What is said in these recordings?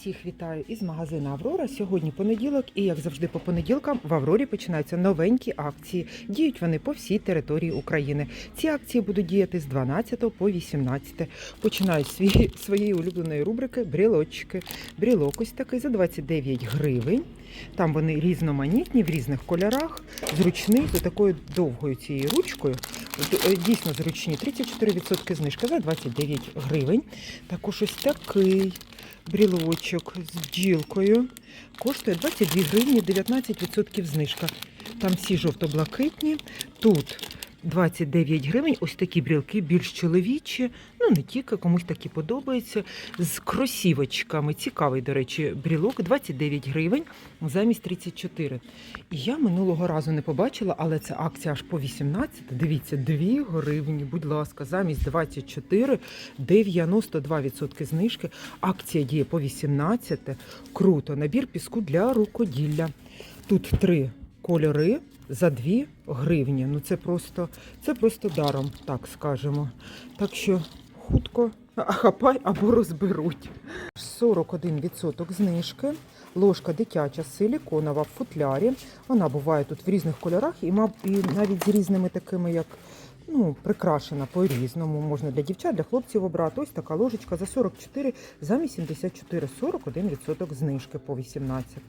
Всіх вітаю із магазину Аврора. Сьогодні понеділок, і як завжди, по понеділкам в Аврорі починаються новенькі акції. Діють вони по всій території України. Ці акції будуть діяти з 12 по 18. Починають свої, своєї улюбленої рубрики брілочки. Брілок ось такий за 29 гривень. Там вони різноманітні в різних кольорах, зручний з такою довгою цією ручкою. Е, Дійсно зручні. 34% знижка за 29 гривень. Також ось такий брілочок з бджілкою. Коштує 22 гривні, 19% знижка. Там всі жовто-блакитні. Тут 29 гривень. Ось такі брілки, більш чоловічі. Ну, не тільки, комусь такі подобаються. З кросівочками. Цікавий, до речі, брілок 29 гривень замість 34. І я минулого разу не побачила, але це акція аж по 18. Дивіться, 2 гривні, будь ласка, замість 24, 92% знижки. Акція діє по 18. Круто. Набір піску для рукоділля. Тут три кольори за 2 гривні. Ну це просто, це просто даром, так скажемо. Так що хутко хапай або розберуть. 41% знижки. Ложка дитяча силіконова в футлярі. Вона буває тут в різних кольорах і, навіть з різними такими, як ну, прикрашена по-різному. Можна для дівчат, для хлопців обрати. Ось така ложечка за 44, замість 74, 41% знижки по 18.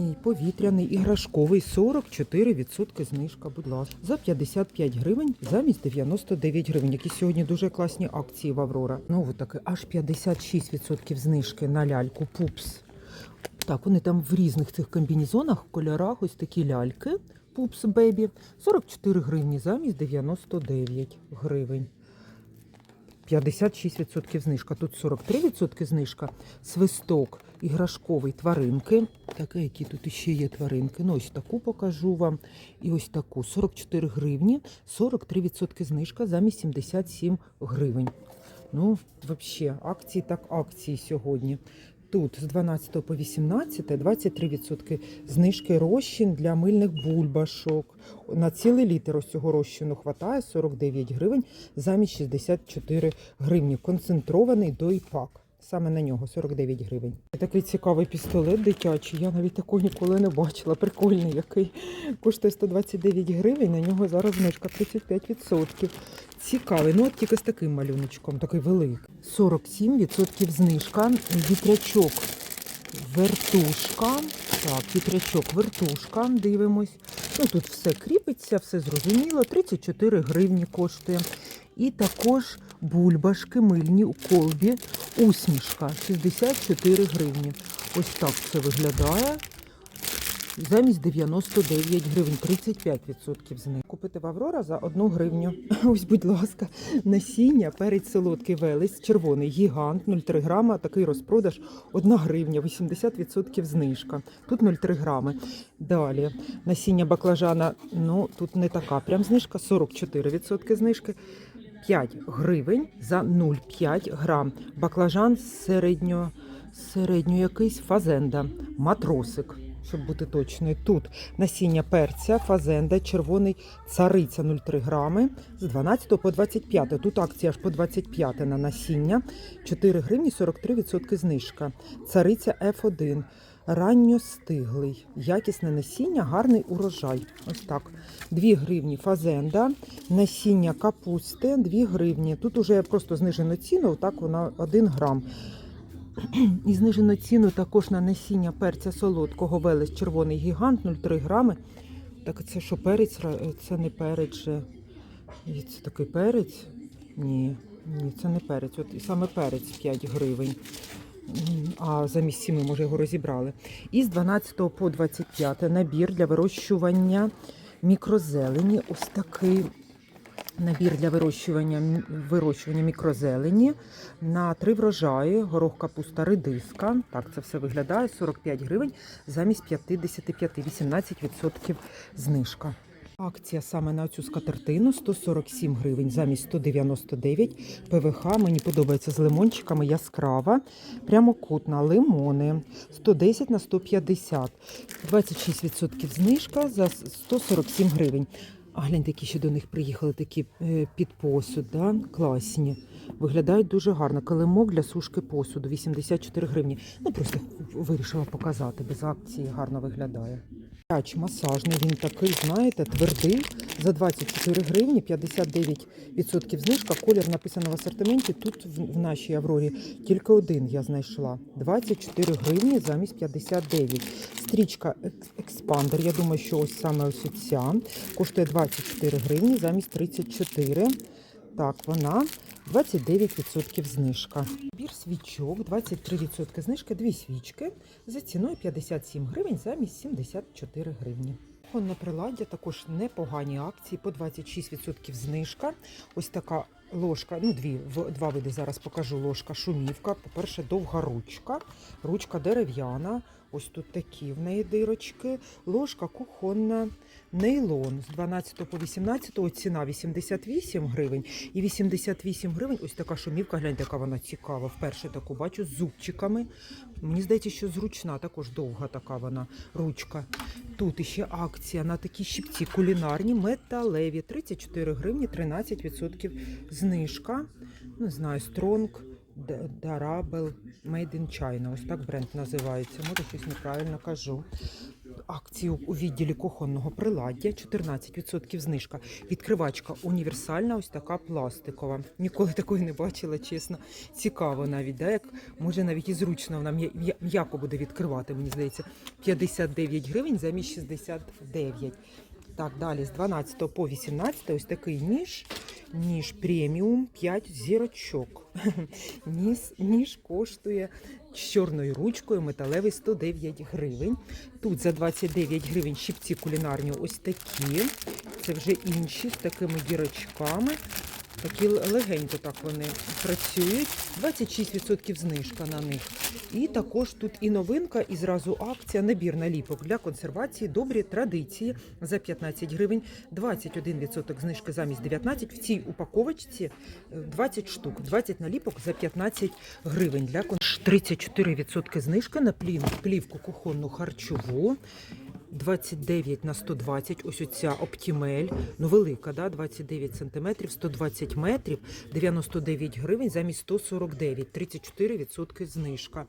І повітряний іграшковий 44% знижка, будь ласка. За 55 гривень замість 99 гривень. Які сьогодні дуже класні акції в Аврора. Знову таки, аж 56% знижки на ляльку Пупс. Так, вони там в різних цих комбінезонах, кольорах, ось такі ляльки. Пупс Бебі. 44 гривні замість 99 гривень. 56% знижка. Тут 43% знижка. Свисток іграшковий тваринки. Таке, які тут ще є тваринки. Ну, ось таку покажу вам. І ось таку. 44 гривні, 43% знижка замість 77 гривень. Ну, взагалі, акції так акції сьогодні. Тут з 12 по 18 23% знижки розчин для мильних бульбашок. На цілий літр ось цього розчину хватає 49 гривень замість 64 гривні. Концентрований дойпак. Саме на нього 49 гривень. Такий цікавий пістолет дитячий. Я навіть такого ніколи не бачила. Прикольний, який коштує 129 гривень. На нього зараз знижка 35%. Цікавий. Ну от тільки з таким малюночком, такий великий. 47% знижка. Вітрячок вертушка. Так, вітрячок вертушка. Дивимось. Ну тут все кріпиться, все зрозуміло. 34 гривні коштує. І також бульбашки мильні у колбі. Усмішка 64 гривні. Ось так це виглядає. Замість 99 гривень, 35% з них. Купити в Аврора за 1 гривню. Ось, будь ласка, насіння, перець солодкий велес, червоний гігант, 0,3 грама, такий розпродаж 1 гривня, 80% знижка. Тут 0,3 грами. Далі насіння баклажана, ну тут не така прям знижка, 44% знижки. 5 гривень за 0,5 грам. Баклажан середньо, середньо якийсь фазенда, матросик. Щоб бути точною, тут насіння перця, фазенда, червоний цариця 0,3 грами з 12 по 25. Тут акція аж по 25 на насіння. 4 гривні 43% знижка. Цариця F1. Ранньостиглий. Якісне насіння, гарний урожай. Ось так. 2 гривні фазенда, насіння капусти 2 гривні. Тут уже просто знижено ціну, так вона 1 грам. І знижено ціну також на насіння перця солодкого велес червоний гігант 0,3 грами. Так це що перець? Це не перець. Це такий перець? Ні, ні, це не перець. От і саме перець 5 гривень. А замість 7, може, його розібрали. І з 12 по 25 набір для вирощування мікрозелені. Ось такий набір для вирощування, вирощування мікрозелені на три врожаї. Горох капуста редиска. Так це все виглядає. 45 гривень замість 55, 18% знижка. Акція саме на цю скатертину 147 гривень замість 199. ПВХ мені подобається з лимончиками яскрава. Прямокутна лимони 110 на 150. 26% знижка за 147 гривень. А гляньте, які ще до них приїхали такі е, під посуд, да? класні. Виглядають дуже гарно. Килимок для сушки посуду 84 гривні. Ну просто вирішила показати, без акції гарно виглядає. П'яч масажний, він такий, знаєте, твердий. За 24 гривні 59% знижка. Колір написано в асортименті. Тут в, нашій Аврорі тільки один я знайшла. 24 гривні замість 59. Стрічка експандер. Я думаю, що ось саме ось ця коштує 24 гривні замість 34. Так, вона 29% знижка. Бір свічок, 23% знижка, дві свічки за ціною 57 гривень замість 74 гривні. Конне приладдя також непогані акції по 26% знижка. Ось така ложка, ну дві два види зараз покажу. Ложка шумівка. По-перше, довга ручка, ручка дерев'яна. Ось тут такі в неї дирочки. Ложка кухонна, нейлон з 12 по 18 ціна 88 гривень. І 88 гривень ось така шумівка, гляньте, яка вона цікава. Вперше таку бачу з зубчиками. Мені здається, що зручна, також довга така вона ручка. Тут іще акція на такі щипці кулінарні, металеві. 34 гривні, 13% знижка. Не знаю, Стронг, Дарабел, Made in China. Ось так бренд називається. Може, щось неправильно кажу. Акції у відділі кухонного приладдя 14% знижка. Відкривачка універсальна, ось така пластикова. Ніколи такої не бачила, чесно. Цікаво навіть, да? як може навіть і зручно вона м'я- м'я- м'яко буде відкривати, мені здається. 59 гривень замість 69. Так, далі з 12 по 18 ось такий ніж. Ніж преміум 5 зірочок. Ніж, ніж коштує з чорною ручкою металевий 109 гривень. Тут за 29 гривень щипці кулінарні ось такі. Це вже інші з такими дірочками. Такі легенько так вони працюють. 26% знижка на них. І також тут і новинка, і зразу акція набір наліпок для консервації. Добрі традиції за 15 гривень, 21% знижки замість 19. В цій упаковочці е, 20 штук, 20 наліпок за 15 гривень. Для кон- 34% знижка на плів- плівку кухонну харчову. 29 на 120, ось оця оптімель, ну велика, да, 29 сантиметрів, 120 метрів, 99 гривень замість 149, 34% знижка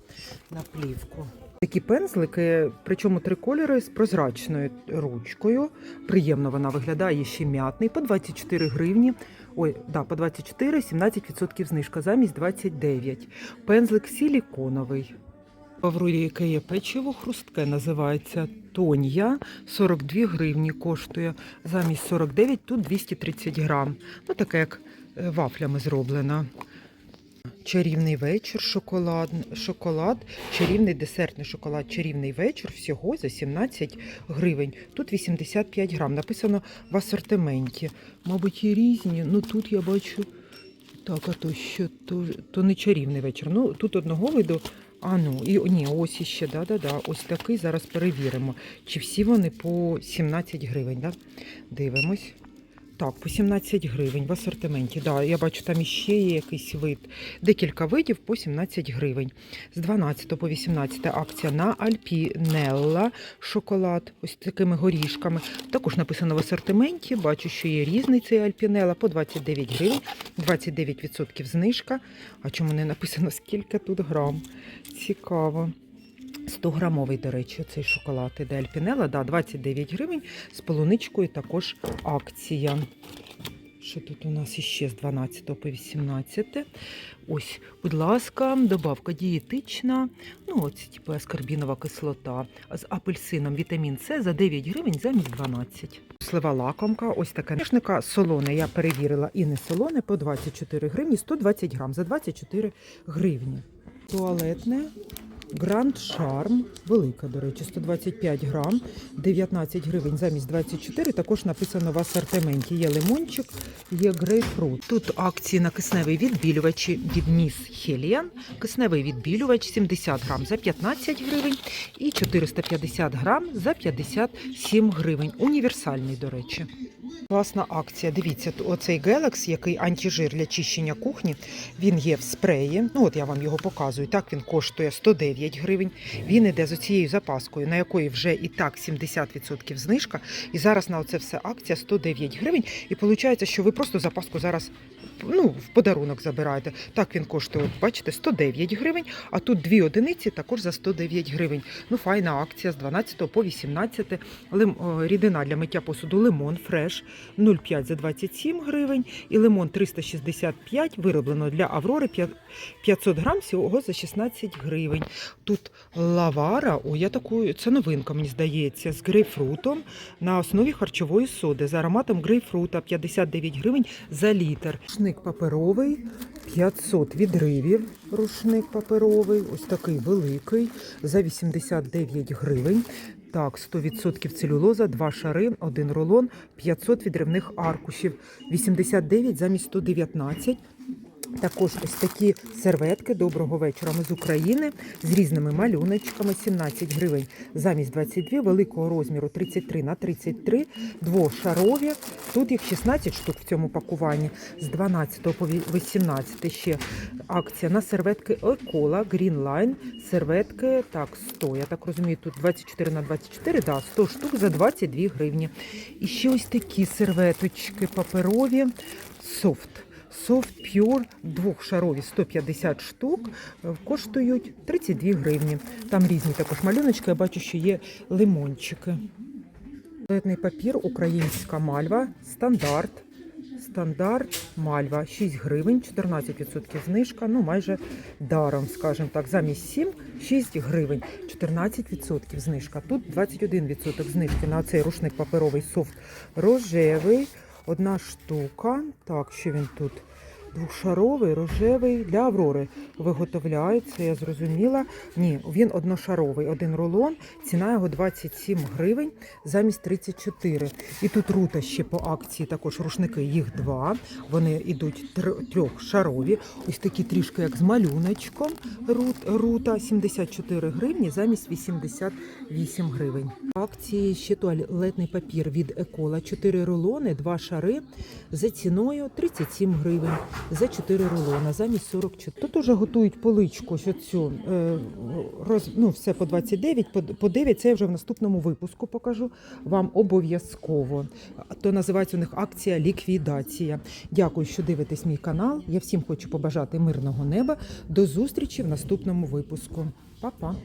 на плівку. Такі пензлики, причому три кольори з прозрачною ручкою. Приємно вона виглядає ще м'ятний, по 24 гривні. Ой, да, по 24, 17% знижка замість 29. Пензлик силіконовий. В яке є печиво хрустке, називається Тонья. 42 гривні коштує. Замість 49, тут 230 грам. Ну, таке як е, вафлями зроблено. Чарівний вечір, шоколад, шоколад, чарівний десертний шоколад, чарівний вечір всього за 17 гривень. Тут 85 грам. Написано в асортименті. Мабуть, і різні. Ну тут я бачу. Так, а то що, то, то не чарівний вечір. Ну, тут одного виду. А ну, і ні, ось іще, да-да-да, ось такий. Зараз перевіримо. Чи всі вони по 17 гривень, да? Дивимось. Так, по 17 гривень в асортименті. Да, я бачу, там іще є якийсь вид. Декілька видів по 17 гривень. З 12 по 18 акція на Альпінелла шоколад, ось такими горішками. Також написано в асортименті. Бачу, що є різний цей Альпінелла по 29 гривень, 29% знижка. А чому не написано скільки тут грам? Цікаво. 100 грамовий, до речі, цей шоколад іде Альпінела, да, 29 гривень. З полуничкою також акція. Що тут у нас іще з 12 по 18? Ось, будь ласка, добавка дієтична. Ну, ось, типу, аскорбінова кислота. З апельсином вітамін С за 9 гривень замість 12. Слива лакомка, ось така Мішника солоне. Я перевірила і не солоне по 24 гривні, 120 грам за 24 гривні. Туалетне Гранд Шарм, велика, до речі, 125 грам, 19 гривень замість 24. Також написано в асортименті. Є лимончик, є грейпфрут. Тут акції на кисневий відбілювач від Міс Хеліан. Кисневий відбілювач 70 грам за 15 гривень і 450 грам за 57 гривень. Універсальний, до речі. Класна акція. Дивіться, оцей гелекс, який антижир для чищення кухні, він є в спреї. Ну от я вам його показую. Так він коштує 109 гривень. Він іде з оцією запаскою, на якої вже і так 70% знижка. І зараз на оце все акція 109 гривень. І виходить, що ви просто запаску зараз ну, в подарунок забираєте. Так він коштує, от бачите, 109 гривень, а тут дві одиниці також за 109 гривень. Ну, файна акція з 12 по 18. Лим, рідина для миття посуду лимон фреш 0,5 за 27 гривень і лимон 365 вироблено для Аврори 500 грам всього за 16 гривень. Тут лавара, о, я таку, це новинка, мені здається, з грейпфрутом на основі харчової соди з ароматом грейпфрута 59 гривень за літр. Рушник паперовий 500 відривів. Рушник паперовий, ось такий великий, за 89 гривень. Так, 100% целюлоза, два шари, один рулон, 500 відривних аркушів, 89 замість 119. Також ось такі серветки доброго вечора. Ми з України з різними малюночками. 17 гривень замість 22, великого розміру 33 на 33, двошарові. Тут їх 16 штук в цьому пакуванні. З 12 по 18 ще акція на серветки Екола Green Line. Серветки так 100, я так розумію, тут 24 на 24, да, 100 штук за 22 гривні. І ще ось такі серветочки паперові софт. Soft Pure двохшарові 150 штук е, коштують 32 гривні. Там різні також малюночки. Я бачу, що є лимончики. Туалетний папір, українська мальва, стандарт. Стандарт мальва 6 гривень, 14% знижка, ну майже даром, скажімо так. Замість 7 6 гривень, 14% знижка. Тут 21% знижки на цей рушник паперовий софт рожевий. Одна штука. Так, що він тут? Двошаровий, рожевий для Аврори виготовляється, я зрозуміла. Ні, він одношаровий, один рулон, ціна його 27 гривень замість 34. І тут рута ще по акції, також рушники, їх два. Вони йдуть тр- трьохшарові. Ось такі трішки як з малюночком. Рут, рута 74 гривні замість 88 гривень. Акції ще туалетний папір від Екола. 4 рулони, 2 шари за ціною 37 гривень за 4 рулона, замість 44. Тут уже готують поличку, що цю е, роз, ну, все по 29, по, по 9, це я вже в наступному випуску покажу вам обов'язково. То називається у них акція ліквідація. Дякую, що дивитесь мій канал. Я всім хочу побажати мирного неба. До зустрічі в наступному випуску. Па-па!